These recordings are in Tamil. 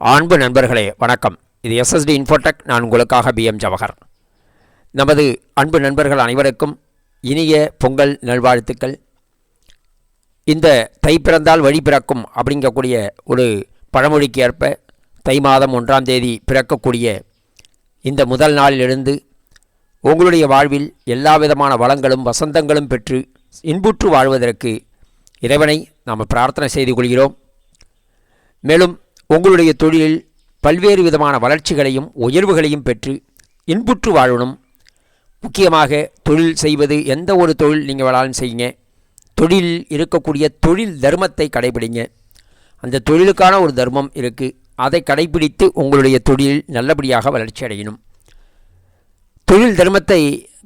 அன்பு நண்பர்களே வணக்கம். இது எஸ்எஸ்டி இன்ஃபோடெக் நான் உங்களுக்காக பிஎம் ஜவஹர் நமது அன்பு நண்பர்கள் அனைவருக்கும் இனிய பொங்கல் நல்வாழ்த்துக்கள். இந்த தை பிறந்தால் வழி பிறக்கும் அப்படிங்கக்கூடிய ஒரு பழமொழிக்கு ஏற்ப தை மாதம் ஒன்றாம் தேதி பிறக்கக்கூடிய இந்த முதல் நாளிலிருந்து உங்களுடைய வாழ்வில் எல்லா விதமான வளங்களும் வசந்தங்களும் பெற்று இன்புற்று வாழ்வதற்கு இறைவனை நாம் பிரார்த்தனை செய்து கொள்கிறோம். மேலும் உங்களுடைய தொழிலில் பல்வேறு விதமான வளர்ச்சிகளையும் உயர்வுகளையும் பெற்று இன்புற்று வாழணும். முக்கியமாக தொழில் செய்வது எந்த ஒரு தொழில் நீங்கள் வேணாலும் செய்யுங்க. தொழிலில் இருக்கக்கூடிய தொழில் தர்மத்தை கடைபிடிங்க. அந்த தொழிலுக்கான ஒரு தர்மம் இருக்குது அதை கடைபிடித்து உங்களுடைய தொழில் நல்லபடியாக வளர்ச்சி அடையணும். தொழில் தர்மத்தை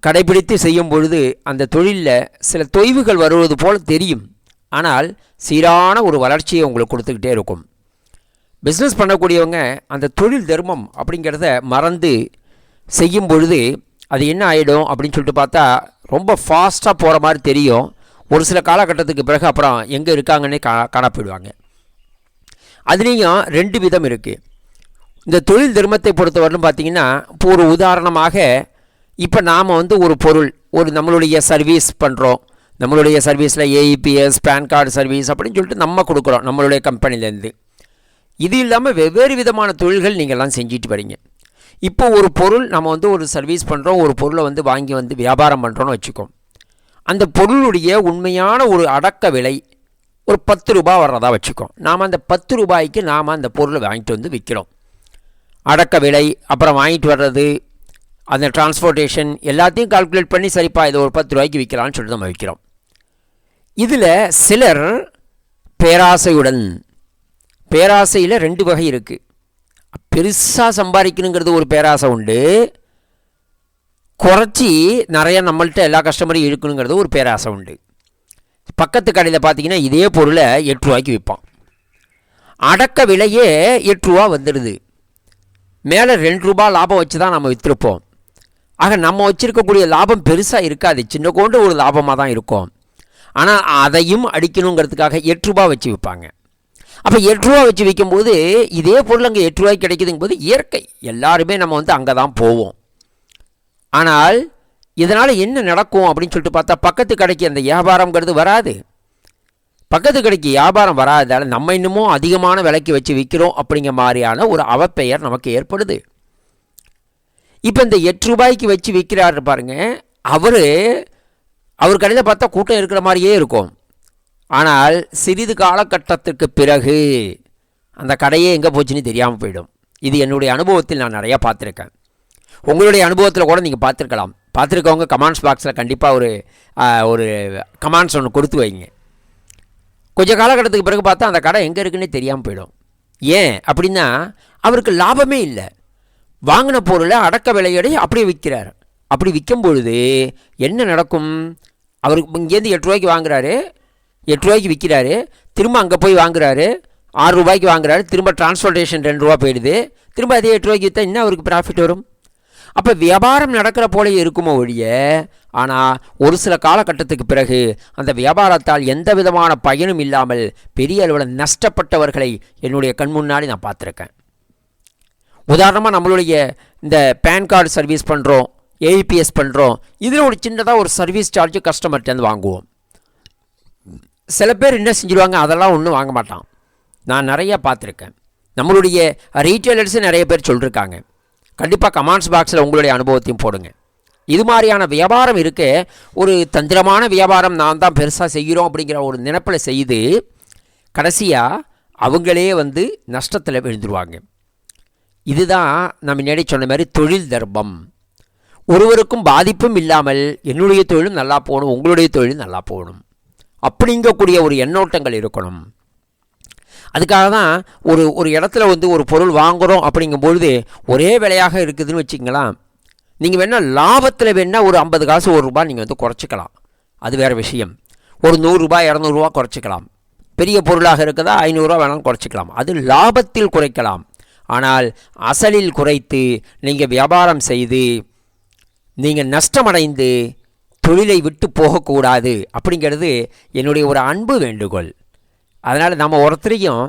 கடைபிடித்து செய்யும் பொழுது அந்த தொழிலில் சில தொய்வுகள் வருவது போல் தெரியும். ஆனால் சீரான ஒரு வளர்ச்சியை உங்களுக்கு கொடுத்துக்கிட்டே இருக்கும். பிஸ்னஸ் பண்ணக்கூடியவங்க அந்த தொழில் தர்மம் அப்படிங்கிறத மறந்து செய்யும் பொழுது அது என்ன ஆகிடும் அப்படின்னு சொல்லிட்டு பார்த்தா ரொம்ப ஃபாஸ்ட்டாக போகிற மாதிரி தெரியும். ஒரு சில காலகட்டத்துக்கு பிறகு அப்புறம் எங்கே இருக்காங்கன்னே கா காணப்படுவாங்க அதுலேயும் ரெண்டு விதம் இருக்குது இந்த தொழில் தர்மத்தை பொறுத்தவரையிலும் பார்த்தீங்கன்னா இப்போ ஒரு உதாரணமாக இப்போ நாம் வந்து ஒரு பொருள் ஒரு நம்மளுடைய சர்வீஸ் பண்ணுறோம் நம்மளுடைய சர்வீஸில் ஏஇபிஎஸ் பேன் கார்டு சர்வீஸ் அப்படின்னு சொல்லிட்டு நம்ம கொடுக்குறோம் நம்மளுடைய கம்பெனிலேருந்து இது இல்லாமல் வெவ்வேறு விதமான தொழில்கள் நீங்கள்லாம் செஞ்சுட்டு வரீங்க. இப்போ ஒரு பொருள் நம்ம வந்து ஒரு சர்வீஸ் பண்ணுறோம் ஒரு பொருளை வந்து வாங்கி வந்து வியாபாரம் பண்ணுறோன்னு வச்சுக்கோம் அந்த பொருளுடைய உண்மையான ஒரு அடக்க விலை ஒரு பத்து ரூபாய் வர்றதா வச்சுக்கோம் நாம் அந்த பத்து ரூபாய்க்கு நாம் அந்த பொருளை வாங்கிட்டு வந்து விற்கிறோம் அடக்க விலை அப்புறம் வாங்கிட்டு வர்றது அந்த டிரான்ஸ்போர்ட்டேஷன் எல்லாத்தையும் கால்குலேட் பண்ணி சரிப்பா இதை ஒரு பத்து ரூபாய்க்கு விற்கலான்னு சொல்லிட்டு நம்ம விற்கிறோம் இதில் சிலர் பேராசையுடன் பேராசையில் ரெண்டு வகை இருக்குது பெருசாக சம்பாதிக்கணுங்கிறது ஒரு பேராசை உண்டு. குறைச்சி நிறைய நம்மள்கிட்ட எல்லா கஸ்டமரையும் இழுக்கணுங்கிறது ஒரு பேராசை உண்டு. பக்கத்து கடையில் பார்த்தீங்கன்னா இதே பொருளை எட்டு ரூபாய்க்கு விற்பான். அடக்க விலையே எட்டு ரூபா வந்துடுது. மேலே ரெண்டு ரூபா லாபம் வச்சு தான் நம்ம விற்றுருப்போம் ஆக நம்ம வச்சுருக்கக்கூடிய லாபம் பெருசாக இருக்காது. சின்ன கொண்டு ஒரு லாபமாக தான் இருக்கும். ஆனால் அதையும் அடிக்கணுங்கிறதுக்காக எட்டு ரூபா வச்சு விற்பாங்க. அப்போ எட்டு ரூபா வச்சு விற்கும்போது இதே பொருள் அங்கே எட்டு ரூபாய்க்கு கிடைக்குதுங்கும் போது இயற்கை. எல்லாருமே நம்ம வந்து அங்கே தான் போவோம். ஆனால் இதனால் என்ன நடக்கும் அப்படின்னு சொல்லிட்டு பார்த்தா பக்கத்து கடைக்கு அந்த வியாபாரங்கிறது வராது. பக்கத்து கடைக்கு வியாபாரம் வராததால் நம்ம இன்னமும் அதிகமான விலைக்கு வச்சு விற்கிறோம் அப்படிங்கிற மாதிரியான ஒரு அவப்பெயர் நமக்கு ஏற்படுது. இப்போ இந்த எட்டு ரூபாய்க்கு வச்சு விற்கிறாரு பாருங்க அவர் அவர் கடையில் பார்த்தா கூட்டம் இருக்கிற மாதிரியே இருக்கும். ஆனால் சிறிது காலகட்டத்திற்கு பிறகு அந்த கடையே எங்கே போச்சுன்னு தெரியாமல் போயிடும். இது என்னுடைய அனுபவத்தில் நான் நிறையா பார்த்துருக்கேன். உங்களுடைய அனுபவத்தில் கூட நீங்கள் பார்த்துருக்கலாம். பார்த்துருக்கவங்க கமெண்ட்ஸ் பாக்ஸில் கண்டிப்பாக ஒரு ஒரு கமெண்ட்ஸ் ஒன்று கொடுத்து வைங்க. கொஞ்சம் காலகட்டத்துக்கு பிறகு பார்த்தா அந்த கடை எங்கே இருக்குன்னே தெரியாமல் போயிடும். ஏன் அப்படின்னா அவருக்கு லாபமே இல்லை. வாங்கின பொருளை அடக்க விலையோடய அப்படியே விற்கிறார். அப்படி விற்கும் பொழுது என்ன நடக்கும்? அவருக்கு இங்கேருந்து எட்டு ரூபாய்க்கு வாங்குறாரு. எட்டு ரூபாய்க்கு விற்கிறாரு திரும்ப அங்கே போய் வாங்குறாரு ஆறு ரூபாய்க்கு வாங்குறாரு திரும்ப டிரான்ஸ்போர்ட்டேஷன் ரெண்டு ரூபா போயிடுது. திரும்ப அதே எட்டு ரூபாய்க்கு விற்றா இன்னும் அவருக்கு ப்ராஃபிட் வரும்? அப்போ வியாபாரம் நடக்கிற போலயே இருக்குமோ ஒழிய ஆனால் ஒரு சில காலகட்டத்துக்கு பிறகு அந்த வியாபாரத்தால் எந்த விதமான பயனும் இல்லாமல் பெரிய அளவில் நஷ்டப்பட்டவர்களை என்னுடைய கண் முன்னாடி நான் பார்த்துருக்கேன். உதாரணமாக நம்மளுடைய இந்த பேன் கார்டு சர்வீஸ் பண்ணுறோம் ஏபிஎஸ் பண்ணுறோம் இதில் ஒரு சின்னதாக ஒரு சர்வீஸ் சார்ஜ் கஸ்டமர்கிட்டேருந்து வாங்குவோம். சில பேர் என்ன செஞ்சுருவாங்க? அதெல்லாம் ஒன்றும் வாங்க மாட்டான். நான் நிறையா பார்த்துருக்கேன். நம்மளுடைய ரீட்டைலர்ஸு நிறைய பேர் சொல்லியிருக்காங்க கண்டிப்பாக கமெண்ட்ஸ் பாக்ஸில் உங்களுடைய அனுபவத்தையும் போடுங்க. இது மாதிரியான வியாபாரம் இருக்க. ஒரு தந்திரமான வியாபாரம் நான் தான் பெருசாக செய்கிறோம் அப்படிங்கிற ஒரு நினப்பில் செய்து கடைசியாக அவங்களே வந்து நஷ்டத்தில் விழுந்துருவாங்க. இதுதான் நான் முன்னாடி சொன்ன மாதிரி தொழில் தர்மம். ஒருவருக்கும் பாதிப்பும் இல்லாமல் என்னுடைய தொழிலும் நல்லா போகணும் உங்களுடைய தொழிலும் நல்லா போகணும். அப்படிங்கக்கூடிய ஒரு எண்ணோட்டங்கள் இருக்கணும். அதுக்காக தான் ஒரு ஒரு இடத்துல வந்து ஒரு பொருள் வாங்குகிறோம் அப்படிங்கும்பொழுது ஒரே விலையாக இருக்குதுன்னு வச்சுங்களேன் நீங்கள் வேணால் லாபத்தில் வேணால் ஒரு ஐம்பது காசு ஒரு ரூபாய் நீங்கள் வந்து குறைச்சிக்கலாம். அது வேறு விஷயம். ஒரு நூறுரூபா இரநூறுவா குறைச்சிக்கலாம். பெரிய பொருளாக இருக்குதா ஐநூறுரூவா வேணாலும் குறைச்சிக்கலாம். அது லாபத்தில் குறைக்கலாம். ஆனால் அசலில் குறைத்து நீங்கள் வியாபாரம் செய்து நீங்கள் நஷ்டமடைந்து தொழிலை விட்டு போகக்கூடாது அப்படிங்கிறது என்னுடைய ஒரு அன்பு வேண்டுகோள். அதனால் நம்ம ஒருத்தரையும்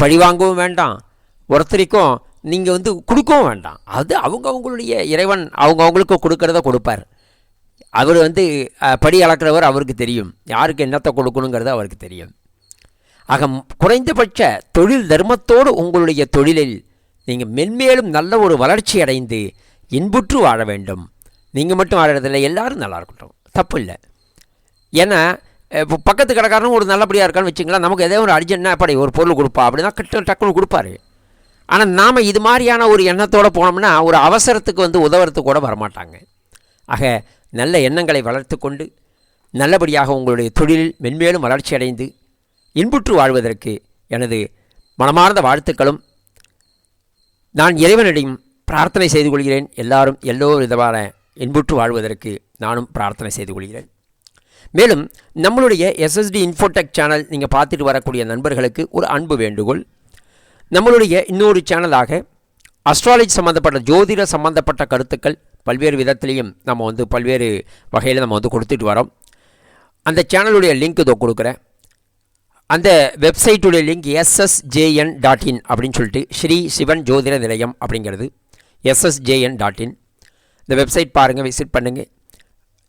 பழி வாங்கவும் வேண்டாம். ஒருத்தரைக்கும் நீங்கள் வந்து கொடுக்கவும் வேண்டாம். அது அவங்க அவங்களுடைய இறைவன் அவங்க அவங்களுக்கு கொடுக்கறத கொடுப்பார். அவர் வந்து படி அளக்கிறவர் அவருக்கு தெரியும். யாருக்கு என்னத்தை கொடுக்கணுங்கிறது அவருக்கு தெரியும். ஆக குறைந்தபட்ச தொழில் தர்மத்தோடு உங்களுடைய தொழிலில் நீங்கள் மென்மேலும் நல்ல ஒரு வளர்ச்சி அடைந்து இன்புற்று வாழ வேண்டும். நீங்கள் மட்டும் வாழறதில்ல எல்லாரும் நல்லா இருக்கட்டும். தப்பு இல்லை ஏன்னா இப்போ பக்கத்து கடைக்காரனும் ஒரு நல்லபடியாக இருக்கான்னு வச்சுங்களேன் நமக்கு ஏதோ ஒரு அர்ஜென்ட்னா அப்படி ஒரு பொருள் கொடுப்பா அப்படின்னா கிட்ட டக்குன்னு கொடுப்பாரு. ஆனால் நாம் இது மாதிரியான ஒரு எண்ணத்தோடு போனோம்னா ஒரு அவசரத்துக்கு வந்து உதவுறதுக்கு கூட வரமாட்டாங்க. ஆக நல்ல எண்ணங்களை வளர்த்து கொண்டு நல்லபடியாக உங்களுடைய தொழிலில் மென்மேலும் வளர்ச்சி அடைந்து இன்புற்று வாழ்வதற்கு எனது மனமார்ந்த வாழ்த்துக்களும் நான் இறைவனிடையும் பிரார்த்தனை செய்து கொள்கிறேன். எல்லாரும் எல்லோ விதமான இன்புற்று வாழ்வதற்கு நானும் பிரார்த்தனை செய்து கொள்கிறேன். மேலும் நம்மளுடைய எஸ்எஸ்டி இன்ஃபோடெக் சேனல் நீங்கள் பார்த்துட்டு வரக்கூடிய நண்பர்களுக்கு ஒரு அன்பு வேண்டுகோள். நம்மளுடைய இன்னொரு சேனலாக அஸ்ட்ராலஜி சம்மந்தப்பட்ட ஜோதிட சம்மந்தப்பட்ட கருத்துக்கள் பல்வேறு விதத்திலையும் நம்ம வந்து பல்வேறு வகையில் நம்ம வந்து கொடுத்துட்டு வரோம். அந்த சேனலுடைய லிங்க் இதோ கொடுக்குறேன். அந்த வெப்சைட்டுடைய லிங்க் எஸ்எஸ்ஜேஎன் டாட் இன் அப்படின்னு சொல்லிட்டு ஸ்ரீ சிவன் ஜோதிட நிலையம் அப்படிங்கிறது. எஸ்எஸ்ஜேஎன் டாட் இன் இந்த வெப்சைட் பாருங்கள் விசிட் பண்ணுங்கள்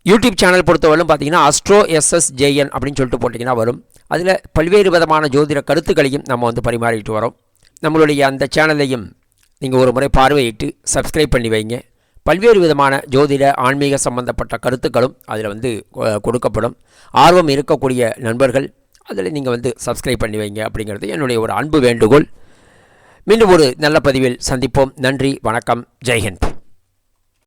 யூடியூப் சேனல் பொறுத்தவரையும் பார்த்தீங்கன்னா அஸ்ட்ரோ எஸ்எஸ்ஜேஎன் அப்படின்னு சொல்லிட்டு போட்டிங்கன்னா வரும். அதில் பல்வேறு விதமான ஜோதிட கருத்துக்களையும் நம்ம வந்து பரிமாறிட்டு வரோம். நம்மளுடைய அந்த சேனலையும் நீங்கள் ஒரு முறை பார்வையிட்டு சப்ஸ்கிரைப் பண்ணி வைங்க. பல்வேறு விதமான ஜோதிட ஆன்மீக சம்பந்தப்பட்ட கருத்துக்களும் அதில் வந்து கொ- கொடுக்கப்படும். ஆர்வம் இருக்கக்கூடிய நண்பர்கள் அதில் நீங்கள் வந்து சப்ஸ்கிரைப் பண்ணி வைங்க அப்படிங்கிறது என்னுடைய ஒரு அன்பு வேண்டுகோள். மீண்டும் ஒரு நல்ல பதிவில் சந்திப்போம். நன்றி வணக்கம் ஜெய்ஹிந்த்.